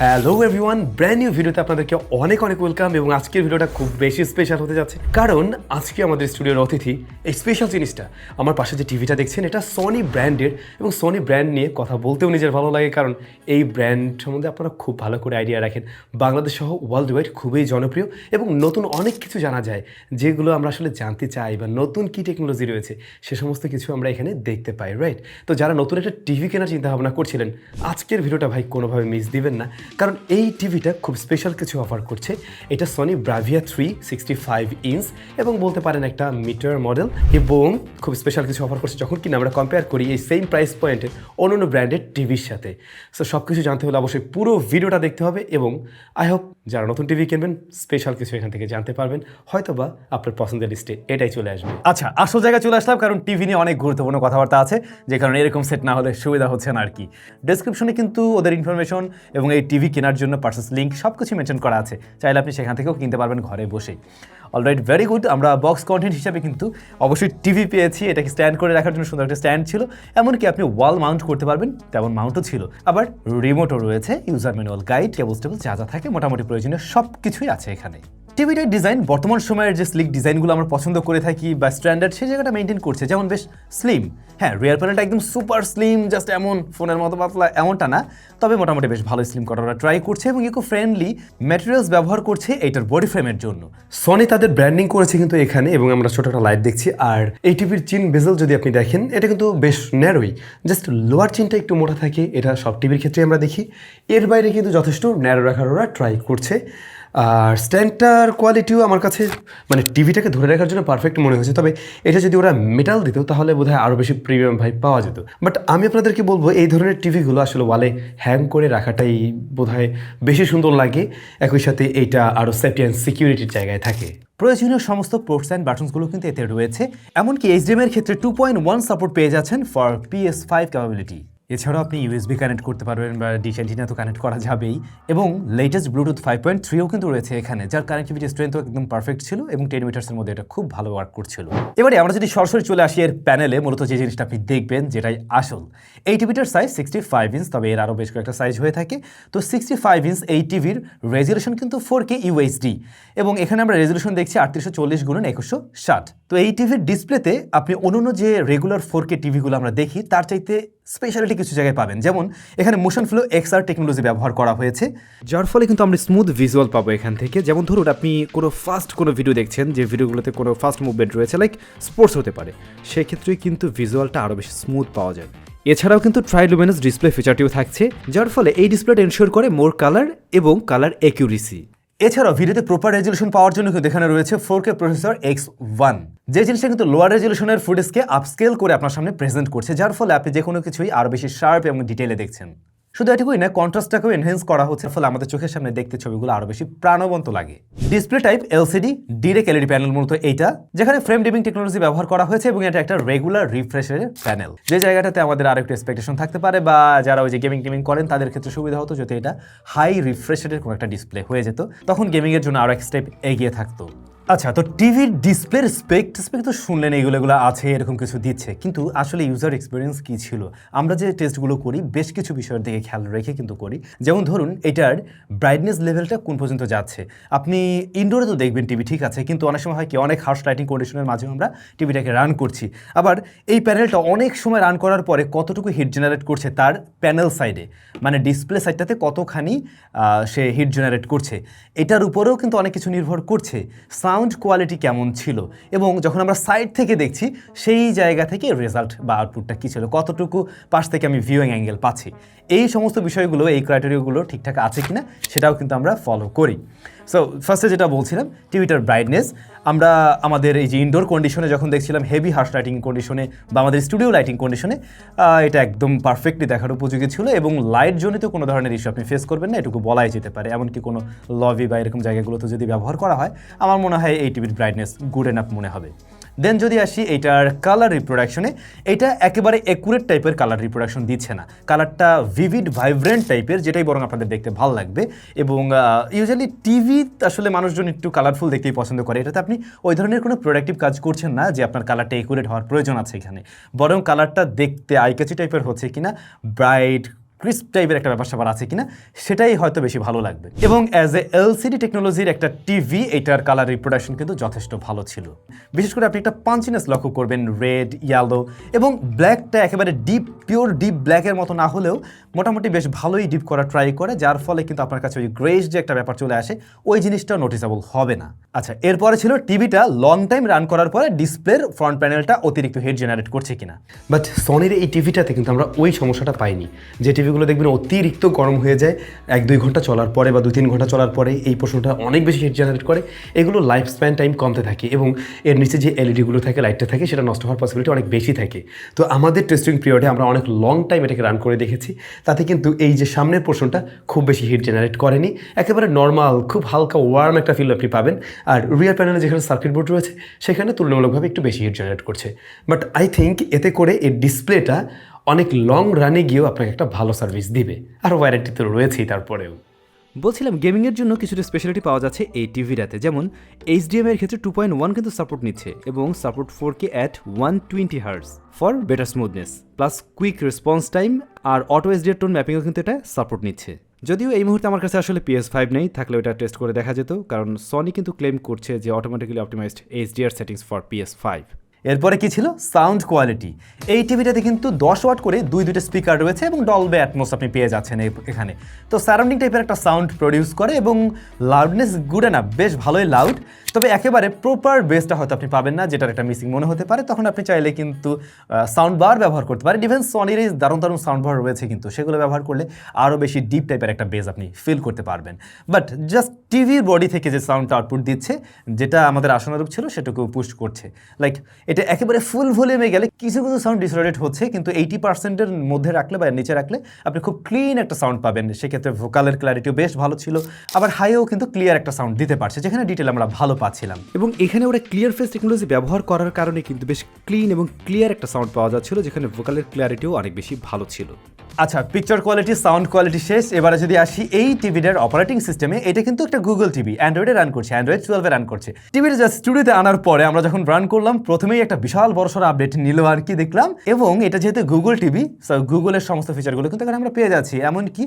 Hello everyone brand new ভিডিওতে আপনাদেরকে অনেক অনেক ওয়েলকাম এবং আজকের ভিডিওটা খুব বেশি স্পেশাল হতে যাচ্ছে। কারণ আজকে আমাদের স্টুডিওর অতিথি এই স্পেশাল জিনিসটা। আমার পাশে যে টিভিটা দেখছেন, এটা সনি ব্র্যান্ডের এবং সনি ব্র্যান্ড নিয়ে কথা বলতেও নিজের ভালো লাগে কারণ এই ব্র্যান্ড সম্বন্ধে আপনারা খুব ভালো করে আইডিয়া রাখেন। বাংলাদেশ সহ ওয়ার্ল্ড ওয়াইড খুবই জনপ্রিয় এবং নতুন অনেক কিছু জানা যায়, যেগুলো আমরা আসলে জানতে চাই বা নতুন কী টেকনোলজি রয়েছে, সে সমস্ত কিছু আমরা এখানে দেখতে পাই রাইট তো যারা নতুন একটা টিভি কেনার চিন্তা ভাবনা করছিলেন, আজকের ভিডিওটা ভাই কোনোভাবে মিস দিবেন না। কারণ এই টিভিটা খুব স্পেশাল কিছু অফার করছে। এটা Sony Bravia three sixty five inch এবং বলতে পারেন একটা মিটার মডেল এবং খুব স্পেশাল কিছু অফার করছে যখন কিনা আমরা কম্পেয়ার করি এই সেম প্রাইস পয়েন্টের অন্য অন্য ব্র্যান্ডের টিভির সাথে। সো সব কিছু জানতে হলে অবশ্যই পুরো ভিডিওটা দেখতে হবে এবং আই হোপ যারা নতুন টিভি কিনবেন স্পেশাল কিছু এখান থেকে জানতে পারবেন। হয়তোবা আপনার পছন্দের লিস্টে এটাই চলে আসবে। আচ্ছা আসল জায়গায় চলে আসলাম কারণ টিভি নিয়ে অনেক গুরুত্বপূর্ণ কথাবার্তা আছে, যে কারণে এরকম সেট না হলে সুবিধা হচ্ছে না আর কি। ডেসক্রিপশনে কিন্তু ওদের ইনফরমেশন এবং এই টিভি কেনার জন্য পার্সেস লিঙ্ক সব কিছু মেনশন করা আছে। চাইলে আপনি সেখান থেকেও কিনতে পারবেন ঘরে বসেই। অলরাইট ভেরি গুড আমরা বক্স কন্টেন্ট হিসাবে কিন্তু অবশ্যই টিভি পেয়েছি। এটাকে স্ট্যান্ড করে রাখার জন্য সুন্দর একটা স্ট্যান্ড ছিল। এমনকি আপনি ওয়াল মাউন্ট করতে পারবেন, তেমন মাউন্টও ছিল। আবার রিমোটও রয়েছে user manual guide cable table যা যা থাকে, মোটামুটি প্রয়োজনীয় সব কিছুই আছে এখানে। টিভিটার ডিজাইন বর্তমান সময়ের যে স্লিক ডিজাইনগুলো আমরা পছন্দ করে থাকি বা স্ট্যান্ডার্ড সেই জায়গাটা মেনটেন করছে। যেমন বেশ স্লিম হ্যাঁ রিয়ার প্যানেলটা একদম সুপার স্লিম জাস্ট এমন ফোনের মতো পাতলা, এমনটা না। তবে মোটামুটি বেশ ভালো স্লিম ওরা ট্রাই করছে এবং ইকো ফ্রেন্ডলি ম্যাটেরিয়ালস ব্যবহার করছে এইটার বডি ফ্রেমের জন্য। সনি তাদের ব্র্যান্ডিং করেছে কিন্তু এখানে এবং আমরা ছোট একটা লাইট দেখছি। আর এই টিভির চিন বেজেল যদি আপনি দেখেন, এটা কিন্তু বেশ ন্যারোই জাস্ট লোয়ার চিনটা একটু মোটা থাকে, এটা সব টিভির ক্ষেত্রে আমরা দেখি। এর বাইরে কিন্তু যথেষ্ট ন্যারো রাখার ওরা ট্রাই করছে। আর স্ট্যান্ডটার কোয়ালিটিও আমার কাছে মানে টিভিটাকে ধরে রাখার জন্য পারফেক্ট মনে হয়েছে। তবে এটা যদি ওরা মেটাল দিত, তাহলে বোধহয় আরও বেশি প্রিমিয়াম ভাই পাওয়া যেত। বাট আমি আপনাদেরকে বলব, এই ধরনের টিভিগুলো আসলে ওয়ালে হ্যাং করে রাখাটাই বোধহয় বেশি সুন্দর লাগে। একই সাথে এইটা আরও সেফটি অ্যান্ড সিকিউরিটির জায়গায় থাকে। প্রয়োজনীয় সমস্ত পোর্টস অ্যান্ড বাটনসগুলো কিন্তু এতে রয়েছে। এমনকি এর ক্ষেত্রে টু পয়েন্ট ওয়ান সাপোর্ট পেয়ে যাচ্ছেন ফর পিএস ফাইভ ক্যাপাবিলিটি এছাড়াও আপনি ইউএসবি কানেক্ট করতে পারবেন বা ডিশ অ্যান্টিনা তো কানেক্ট করা যাবেই। এবং লেটেস্ট ব্লুটুথ ফাইভ পয়েন্ট থ্রিও কিন্তু রয়েছে এখানে, যার কানেক্টিভিটি স্ট্রেন্থও একদম পারফেক্ট ছিল এবং টেন মিটার্সের মধ্যে এটা খুব ভালো ওয়ার্ক করছিল। এবারে আমরা যদি সরাসরি চলে আসি এর প্যানেলে মূলত যে জিনিসটা আপনি দেখবেন যেটাই আসল। এই টিভিটার সাইজ সিক্সটি ফাইভ ইঞ্চ তবে এর আরও বেশ কয়েকটা সাইজ হয়ে থাকে। তো সিক্সটি ফাইভ ইঞ্চ এই টিভির রেজলিউশন কিন্তু ফোর কে ইউএইচডি এবং এখানে আমরা রেজলিউশন দেখছি আটত্রিশশো চল্লিশ গুণন একুশশো ষাট। তো এই টিভির ডিসপ্লেতে আপনি অন্যান্য যে রেগুলার ফোর কে টিভিগুলো আমরা দেখি, তার চাইতে স্পেশালিটি কিছু জায়গায় পাবেন। যেমন, এখানে মোশন ফ্লো এক্সআর টেকনোলজি ব্যবহার করা হয়েছে। যার ফলে কিন্তু আমরা স্মুথ ভিজুয়াল পাবো এখান থেকে। যেমন ধরুন, আপনি কোনো ফাস্ট কোনো ভিডিও দেখছেন, যে ভিডিওগুলোতে কোনো ফাস্ট মুভমেন্ট রয়েছে লাইক স্পোর্টস হতে পারে, সেক্ষেত্রেই কিন্তু ভিজুয়ালটা আরও বেশি স্মুথ পাওয়া যায়। এছাড়াও কিন্তু ট্রাইলুমিনাস ডিসপ্লে ফিচারটিও থাকছে, যার ফলে এই ডিসপ্লেটা এনশিওর করে মোর কালার এবং কালার অ্যাকিউরেসি এছাড়াও ভিডিওতে প্রপার রেজলিউশন পাওয়ার জন্য কিন্তু এখানে রয়েছে four K processor X one যে জিনিসটা কিন্তু লোয়ার রেজলিউশনের ফুটেজকে আপস্কেল করে আপনার সামনে প্রেজেন্ট করছে, যার ফলে আপনি যে কোনো কিছুই আরও বেশি শার্প এবং ডিটেলে দেখছেন। শুধু এটুকুই না কন্ট্রাস্টটাকেও এনহেন্স করা হচ্ছে ফলে আমাদের চোখের সামনে দেখতে ছবিগুলো আরও বেশি প্রাণবন্ত লাগে। Display type LCD direct LED panel মূলত এইটা, যেখানে ফ্রেম ডিমিং টেকনোলজি ব্যবহার করা হয়েছে এবং এটা একটা রেগুলার রিফ্রেশের প্যানেল যে জায়গাটাতে আমাদের আরেকটু এক্সপেকটেশন থাকতে পারে বা যারা ওই যে গেমিং টেমিং করেন, তাদের ক্ষেত্রে সুবিধা হতো যদি এটা হাই রিফ্রেশের কোনো একটা ডিসপ্লে হয়ে যেত, তখন গেমিংয়ের জন্য আরও এক স্টেপ এগিয়ে থাকতো। আচ্ছা তো টিভির ডিসপ্লের স্পেক স্পেক তো শুনলেন এইগুলো এগুলো আছে, এরকম কিছু দিচ্ছে। কিন্তু আসলে ইউজার এক্সপিরিয়েন্স কী ছিল? আমরা যে টেস্টগুলো করি, বেশ কিছু বিষয়ের দিকে খেয়াল রেখে কিন্তু করি। যেমন ধরুন, এটার ব্রাইটনেস লেভেলটা কোন পর্যন্ত যাচ্ছে? আপনি ইনডোরে তো দেখবেন টিভি, ঠিক আছে? কিন্তু অনেক সময় হয় কি, অনেক হার্শ লাইটিং কন্ডিশনের মাঝে আমরা টিভিটাকে রান করছি। আবার এই প্যানেলটা অনেক সময় রান করার পরে কতটুকু হিট জেনারেট করছে তার প্যানেল সাইডে মানে ডিসপ্লে সাইডটাতে কতখানি সে হিট জেনারেট করছে? এটার উপরেও কিন্তু অনেক কিছু নির্ভর করছে। সাউন্ড কোয়ালিটি কেমন ছিল? এবং যখন আমরা সাইড থেকে দেখছি, সেই জায়গা থেকে রেজাল্ট বা আউটপুটটা কী ছিল? কতটুকু পাশ থেকে আমি ভিউইং অ্যাঙ্গেল পাচ্ছি? এই সমস্ত বিষয়গুলো, এই ক্রাইটেরিয়াগুলো ঠিকঠাক আছে কিনা, সেটাও কিন্তু আমরা ফলো করি। সো ফার্স্টে যেটা বলছিলাম টিভিটার ব্রাইটনেস আমরা আমাদের এই যে ইনডোর কন্ডিশনে যখন দেখছিলাম হেভি হার্স লাইটিং কন্ডিশনে বা আমাদের স্টুডিও লাইটিং কন্ডিশনে এটা একদম পারফেক্টলি দেখার উপযোগী ছিল এবং লাইট জনিত কোনো ধরনের ইস্যু আপনি ফেস করবেন না, এটুকু বলাই যেতে পারে। এমনকি কোনো লবি বা এরকম জায়গাগুলোতে যদি ব্যবহার করা হয়, আমার মনে হয় এই টিভির ব্রাইটনেস গুড এনাফ মনে হবে। দেন যদি আসি এইটার কালার রিপ্রোডাকশনে এটা একেবারে একুরেট টাইপের কালার রিপ্রোডাকশন দিচ্ছে না। কালারটা ভিভিড ভাইব্রেন্ট টাইপের যেটাই বরং আপনাদের দেখতে ভালো লাগবে। এবং ইউজুয়ালি টিভি আসলে মানুষজন একটু কালারফুল দেখতেই পছন্দ করে। এটাতে আপনি ওই ধরনের কোনো প্রোডাক্টিভ কাজ করছেন না যে আপনার কালারটা একুরেট হওয়ার প্রয়োজন আছে এখানে। বরং কালারটা দেখতে আইকাচি টাইপের হচ্ছে কিনা ব্রাইট ক্রিস্প টাইপের একটা ব্যাপার স্যাপার আছে কিনা, সেটাই হয়তো বেশি ভালো লাগবে। এবং অ্যাজ এ এলসিডি টেকনোলজির একটা টিভি এটার কালার রিপ্রোডাকশন কিন্তু যথেষ্ট ভালো ছিল। বিশেষ করে আপনি একটা পাঞ্চিনেস লক্ষ্য করবেন রেড ইয়ালো এবং ব্ল্যাকটা একেবারে ডিপ পিওর ডিপ ব্ল্যাকের মতো না হলেও মোটামুটি বেশ ভালোই ডিপ করা ট্রাই করে, যার ফলে কিন্তু আপনার কাছে ওই গ্রেস যে একটা ব্যাপার চলে আসে, ওই জিনিসটা নোটিসেবল হবে না। আচ্ছা এরপরে ছিল টিভিটা লং টাইম রান করার পরে ডিসপ্লের ফ্রন্ট প্যানেলটা অতিরিক্ত হিট জেনারেট করছে কিনা। বাট সনির এই টিভিটাতে কিন্তু আমরা ওই সমস্যাটা পাইনি। যে টিভিগুলো দেখবেন অতিরিক্ত গরম হয়ে যায়। এক, দুই ঘণ্টা চলার পরে বা দুই, তিন ঘণ্টা চলার পরে এই প্রশ্নটা অনেক বেশি হিট জেনারেট করে। এগুলো লাইফ স্প্যান টাইম কমতে থাকে এবং এর নিচে যে এলইডিগুলো থাকে লাইটটা থাকে, সেটা নষ্ট হওয়ার পসিবিলিটি অনেক বেশি থাকে। তো আমাদের টেস্টিং পিরিয়ডে আমরা অনেক লং টাইম এটাকে রান করে দেখেছি। তাতে কিন্তু এই যে সামনের পোর্শনটা খুব বেশি হিট জেনারেট করেনি। একেবারে নর্মাল খুব হালকা ওয়ার্ম একটা ফিল আপনি পাবেন। আর রিয়ার প্যানেলে যেখানে সার্কিট বোর্ড রয়েছে, সেখানে তুলনামূলকভাবে একটু বেশি হিট জেনারেট করছে। বাট আই থিঙ্ক এতে করে এর ডিসপ্লেটা অনেক লং রানে গিয়েও আপনাকে একটা ভালো সার্ভিস দিবে। আর ওয়ারেন্টি তো রয়েছেই তারপরেও। বলছিলাম গেমিংয়ের জন্য কিছুটা স্পেশালিটি পাওয়া যাচ্ছে এই টিভিটাতে যেমন এইচডিএম এর ক্ষেত্রে টু পয়েন্ট ওয়ান কিন্তু সাপোর্ট নিচ্ছে এবং support four K at one twenty hertz for better smoothness plus quick response time R auto SDR tone ম্যাপিংও কিন্তু এটা সাপোর্ট নিচ্ছে। যদিও এই মুহূর্তে আমার কাছে আসলে পিএস ফাইভ নেই থাকলে ওটা টেস্ট করে দেখা যেত, কারণ সনি কিন্তু ক্লেম করছে যে automatically optimised HDR settings for PS five এরপরে কি ছিল? Sound quality. এই টিভিটাতে কিন্তু দশ ওয়াট করে দুই দুটো স্পিকার রয়েছে এবং ডলবে অ্যাটমোস আপনি পেয়ে যাচ্ছেন এখানে। তো সারাউন্ডিং টাইপের একটা সাউন্ড প্রডিউস করে এবং লাউডনেস গুড না বেশ ভালোই লাউড তবে একেবারে প্রপার বেসটা হয়তো আপনি পাবেন না, যেটার একটা মিসিং মনে হতে পারে। তখন আপনি চাইলে কিন্তু সাউন্ড বার ব্যবহার করতে পারেন। ইভেন সনির এই দারুণ দারুণ সাউন্ড বার রয়েছে কিন্তু, সেগুলো ব্যবহার করলে আরও বেশি ডিপ টাইপের একটা বেস আপনি ফিল করতে পারবেন। বাট জাস্ট টিভির বডি থেকে যে সাউন্ডটা আউটপুট দিচ্ছে, যেটা আমাদের আশানুরূপ ছিল, সেটাকে পুশ করছে। লাইক এটা একেবারে ফুল ভলিউমে গেলে কিছু কিছু সাউন্ড ডিসরেট হচ্ছে কিন্তু এইটি পার্সেন্টের মধ্যে রাখলে বা নিচে রাখলে আপনি খুব ক্লিন একটা সাউন্ড পাবেন। সেক্ষেত্রে ভোকালের ক্ল্যারিটিও বেশ ভালো ছিল আবার হাইও কিন্তু ক্লিয়ার একটা সাউন্ড দিতে পারছে যেখানে ডিটেল আমরা ভালো পাচ্ছিলাম। এবং এখানে ওরা ক্লিয়ার ফেস টেকনোলজি ব্যবহার করার কারণে কিন্তু বেশ ক্লিন এবং ক্লিয়ার একটা সাউন্ড পাওয়া যাচ্ছিল যেখানে ভোকালের ক্লিয়ারিটিও অনেক বেশি ভালো ছিল। আচ্ছা পিকচার কোয়ালিটি সাউন্ড কোয়ালিটি শেষ এবারে যদি আসি এই টিভিটার অপারেটিং সিস্টেমে এটা কিন্তু একটা গুগল টিভি অ্যান্ড্রয়েডে রান করছে অ্যান্ড্রয়েড টুয়েলভে রান করছে। টিভিটা জাস্ট স্টুডিওতে আনার পরে আমরা যখন রান করলাম প্রথমেই একটা বিশাল বড়সড় আপডেট নিল আর কি দেখলাম। এবং এটা যেহেতু গুগল টিভি গুগলের সমস্ত ফিচারগুলো কিন্তু এখানে আমরা পেয়ে যাচ্ছি। এমনকি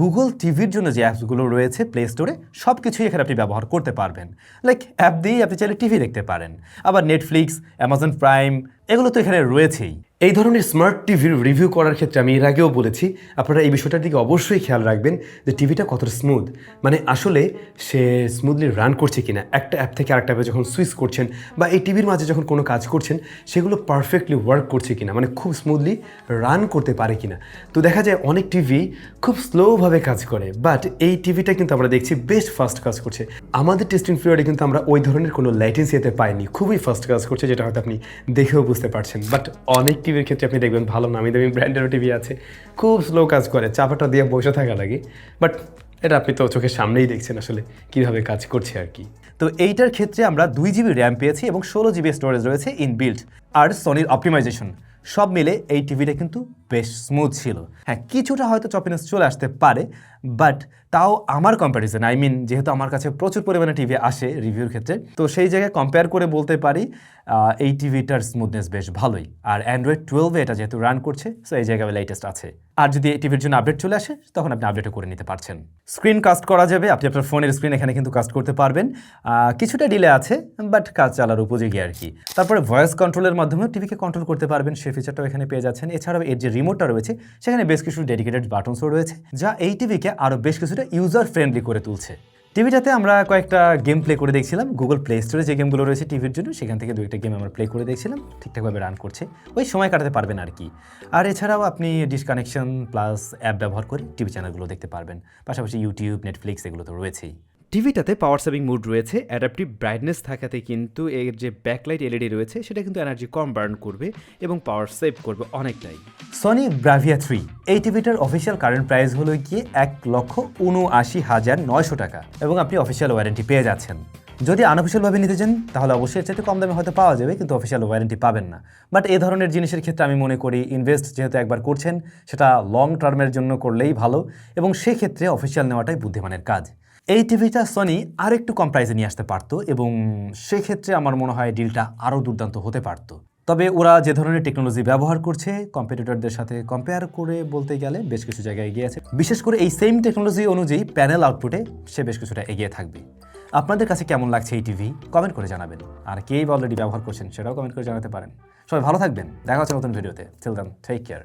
গুগল টিভির জন্য যে অ্যাপসগুলো রয়েছে প্লে স্টোরে সব কিছুই এখানে আপনি ব্যবহার করতে পারবেন। লাইক অ্যাপ দিয়েই আপনি চাইলে টিভি দেখতে পারেন। আবার নেটফ্লিক্স অ্যামাজন প্রাইম এগুলো তো এখানে রয়েছেই। এই ধরনের স্মার্ট টিভির রিভিউ করার ক্ষেত্রে আমি এর আগেও বলেছি, আপনারা এই বিষয়টার দিকে অবশ্যই খেয়াল রাখবেন যে টিভিটা কতটা স্মুথ মানে আসলে সে স্মুথলি রান করছে কিনা। একটা অ্যাপ থেকে আরেকটা অ্যাপে যখন সুইচ করছেন বা এই টিভির মাঝে যখন কোনো কাজ করছেন, সেগুলো পারফেক্টলি ওয়ার্ক করছে কিনা। মানে খুব স্মুথলি রান করতে পারে কিনা। তো দেখা যায় অনেক টিভি খুব স্লোভাবে কাজ করে বাট এই টিভিটা কিন্তু আমরা দেখছি বেশ ফাস্ট কাজ করছে। আমাদের টেস্টিং পিরিয়ডে কিন্তু আমরা ওই ধরনের কোনো ল্যাটেন্সি এতে পাইনি। খুবই ফাস্ট কাজ করছে, যেটা হয়তো আপনি দেখেও বুঝতে পারছেন। বাট অনেক টিভির ক্ষেত্রে আপনি দেখবেন, ভালো নামি দামি ব্র্যান্ডেরও টিভি আছে। খুব স্লো কাজ করে, চাপাটা দিয়ে বসে থাকা লাগে। বাট এটা আপনি তো চোখের সামনেই দেখছেন আসলে, কীভাবে কাজ করছে আর কি। তো এইটার ক্ষেত্রে আমরা দুই জিবি র্যাম পেয়েছি এবং ষোলো জিবি স্টোরেজ রয়েছে ইন বিল্ড আর সনির অপটিমাইজেশন সব মিলে এই টিভিটা কিন্তু বেশ স্মুথ ছিল। হ্যাঁ কিছুটা হয়তো চপিনেস চলে আসতে পারে বাট তাও আমার কম্প্যারিজন আই মিন যেহেতু আমার কাছে প্রচুর পরিমাণে টিভি আসে রিভিউর ক্ষেত্রে, তো সেই জায়গায় কম্পেয়ার করে বলতে পারি এই টিভিটার স্মুথনেস বেশ ভালোই। আর অ্যান্ড্রয়েড টুয়েলভে এটা যেহেতু রান করছে সো এই জায়গায় লেটেস্ট আছে। আর যদি এই টিভির জন্য আপডেট চলে আসে, তখন আপনি আপডেটও করে নিতে পারছেন। স্ক্রিন কাস্ট করা যাবে, আপনি আপনার ফোনের স্ক্রিন এখানে কিন্তু কাস্ট করতে পারবেন। কিছুটা ডিলে আছে বাট কাজ চালার উপযোগী আর কি। তারপরে ভয়েস কন্ট্রোলের মাধ্যমেও টিভিকে কন্ট্রোল করতে পারবেন, সেই ফিচারটাও এখানে পেয়ে যাচ্ছেন। এছাড়াও এর যে রিমোটটা রয়েছে, সেখানে বেশ কিছু ডেডিকেটেড বাটনসও রয়েছে, যা এই টিভিকে আরও বেশ কিছুটা ইউজার ফ্রেন্ডলি করে তুলছে। টিভিটাতে আমরা কয়েকটা গেম প্লে করে দেখছিলাম। গুগল প্লে স্টোরে যে গেমগুলো রয়েছে টিভির জন্য, সেখান থেকে দু একটা গেম আমরা প্লে করে দেখছিলাম। ঠিকঠাকভাবে রান করছে। ওই সময় কাটাতে পারবেন আর কি। আর এছাড়াও আপনি ডিসকানেকশন প্লাস অ্যাপ ব্যবহার করে টিভি চ্যানেলগুলো দেখতে পারবেন। পাশাপাশি ইউটিউব নেটফ্লিক্স এগুলো তো রয়েছেই। টিভিটাতে পাওয়ার সেভিং মুড রয়েছে অ্যাডাপটিভ ব্রাইটনেস থাকাতে কিন্তু এর যে ব্যাকলাইট এলইডি রয়েছে, সেটা কিন্তু এনার্জি কম বার্ন করবে এবং পাওয়ার সেভ করবে অনেকটাই। সনি ব্রাভিয়া থ্রি এই টিভিটার অফিসিয়াল কারেন্ট প্রাইস হলো গিয়ে এক লক্ষ উনআশি হাজার নয়শো টাকা এবং আপনি অফিসিয়াল ওয়ারেন্টি পেয়ে যাচ্ছেন। যদি আনঅফিসিয়ালভাবে নিতে চান, তাহলে অবশ্যই চাইতে কম দামে হয়তো পাওয়া যাবে, কিন্তু অফিসিয়াল ওয়ারেন্টি পাবেন না। বাট এই ধরনের জিনিসের ক্ষেত্রে আমি মনে করি ইনভেস্ট যেহেতু একবার করছেন, সেটা লং টার্মের জন্য করলেই ভালো এবং সেক্ষেত্রে অফিসিয়াল নেওয়াটাই বুদ্ধিমানের কাজ। এই টিভিটা সনি আর একটু কম প্রাইসে নিয়ে আসতে পারতো এবং সেক্ষেত্রে আমার মনে হয় ডিলটা আরও দুর্দান্ত হতে পারতো। তবে ওরা যে ধরনের টেকনোলজি ব্যবহার করছে কম্পিটিটরদের সাথে কম্পেয়ার করে বলতে গেলে বেশ কিছু জায়গায় এগিয়ে আছে। বিশেষ করে এই সেম টেকনোলজি অনুযায়ী প্যানেল আউটপুটে সে বেশ কিছুটা এগিয়ে থাকবে। আপনাদের কাছে কেমন লাগছে এই টিভি? কমেন্ট করে জানাবেন। আর কে অলরেডি ব্যবহার করছেন সেটাও কমেন্ট করে জানাতে পারেন। সবাই ভালো থাকবেন। দেখা হচ্ছে নতুন ভিডিওতে চিল দেন টেক কেয়ার